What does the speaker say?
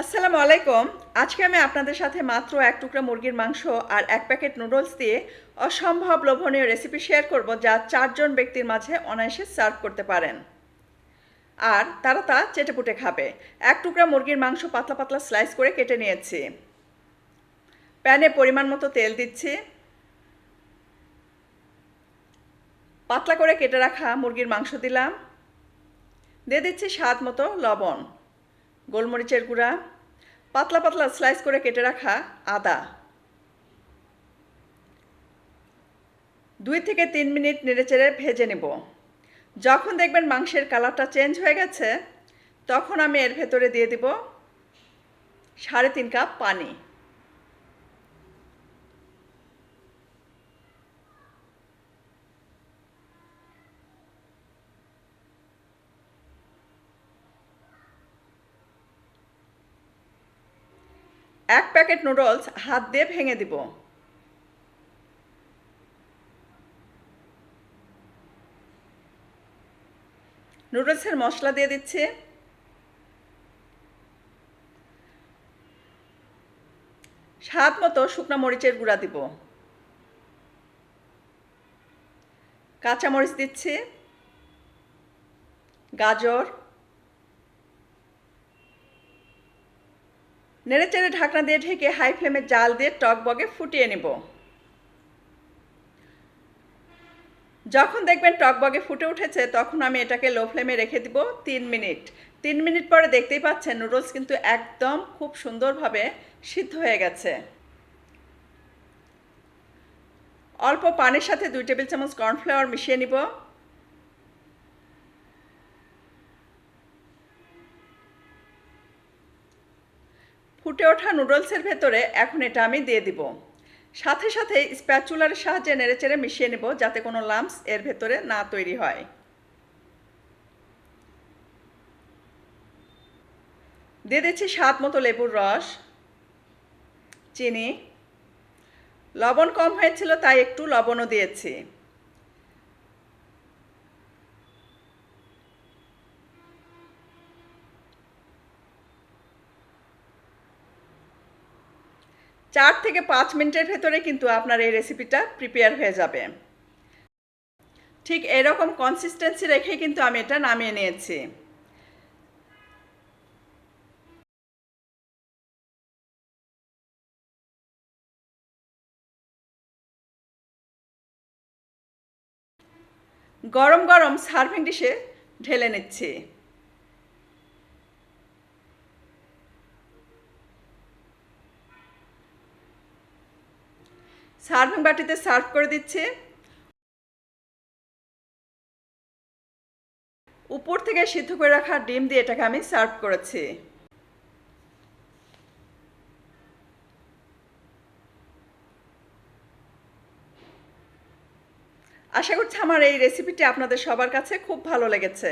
আসসালামু আলাইকুম। আজকে আমি আপনাদের সাথে মাত্র এক টুকরা মুরগির মাংস আর এক প্যাকেট নুডলস দিয়ে অসম্ভব লোভনীয় রেসিপি শেয়ার করব যা চারজন ব্যক্তির মাঝে অনায়াসে সার্ভ করতে পারেন। আর তারা তা চেটেপুটে খাবে। এক টুকরা মুরগির মাংস পাতলা পাতলা স্লাইস করে কেটে নিয়েছি। প্যানে পরিমাণ মতো তেল দিচ্ছি। পাতলা করে কেটে রাখা মুরগির মাংস দিলাম। দিয়ে দিচ্ছি স্বাদ মতো লবণ। গোলমরিচের গুঁড়া, পাতলা পাতলা স্লাইস করে কেটে রাখা আদা। দুই থেকে তিন মিনিট নেড়েচেড়ে ভেজে নেব। যখন দেখবেন মাংসের কালারটা চেঞ্জ হয়ে গেছে, তখন আমি এর ভেতরে দিয়ে দেব সাড়ে তিন কাপ পানি। এক প্যাকেট নুডলস হাত দিয়ে ভেঙে দিব। নুডলসের মশলা দিয়ে দিচ্ছি। স্বাদ মতো শুকনো মরিচের গুঁড়া দিব। কাঁচামরিচ দিচ্ছি। গাজর নেড়ে চেড়ে ঢাকনা দিয়ে ঢেকে হাই ফ্লেমে জাল দিয়ে টক বগে ফুটিয়ে নেব। যখন দেখবেন টক বগে ফুটে উঠেছে, তখন আমি এটাকে লো ফ্লেমে রেখে দিব তিন মিনিট। তিন মিনিট পরে দেখতেই পাচ্ছেন নুডলস কিন্তু একদম খুব সুন্দরভাবে সিদ্ধ হয়ে গেছে। অল্প পানির সাথে দুই টেবিল চামচ কর্নফ্লাওয়ার মিশিয়ে নিব। ফুটে ওঠা নুডলসের ভেতরে এখন এটা আমি দিয়ে দিব। সাথে সাথে স্প্যাচুলার সাহায্যে নেড়েচেড়ে মিশিয়ে নেব যাতে কোনো লাম্পস এর ভেতরে না তৈরি হয়। দিয়ে দিচ্ছি স্বাদ মতো লেবুর রস, চিনি। লবণ কম হয়েছিল তাই একটু লবণও দিয়েছি। চার থেকে পাঁচ মিনিটের ভেতরে কিন্তু আপনার এই রেসিপিটা প্রিপেয়ার হয়ে যাবে। ঠিক এরকম কনসিস্টেন্সি রেখেই কিন্তু আমি এটা নামিয়ে নিয়েছি। গরম গরম সার্ভিং ডিশে ঢেলে নিচ্ছি। সার্ভিং বাটিতে সার্ভ করে দিচ্ছি। উপর থেকে সিদ্ধ করে রাখা ডিম দিয়ে এটাকে আমি সার্ভ করেছি। আশা করছি আমার এই রেসিপিটি আপনাদের সবার কাছে খুব ভালো লেগেছে।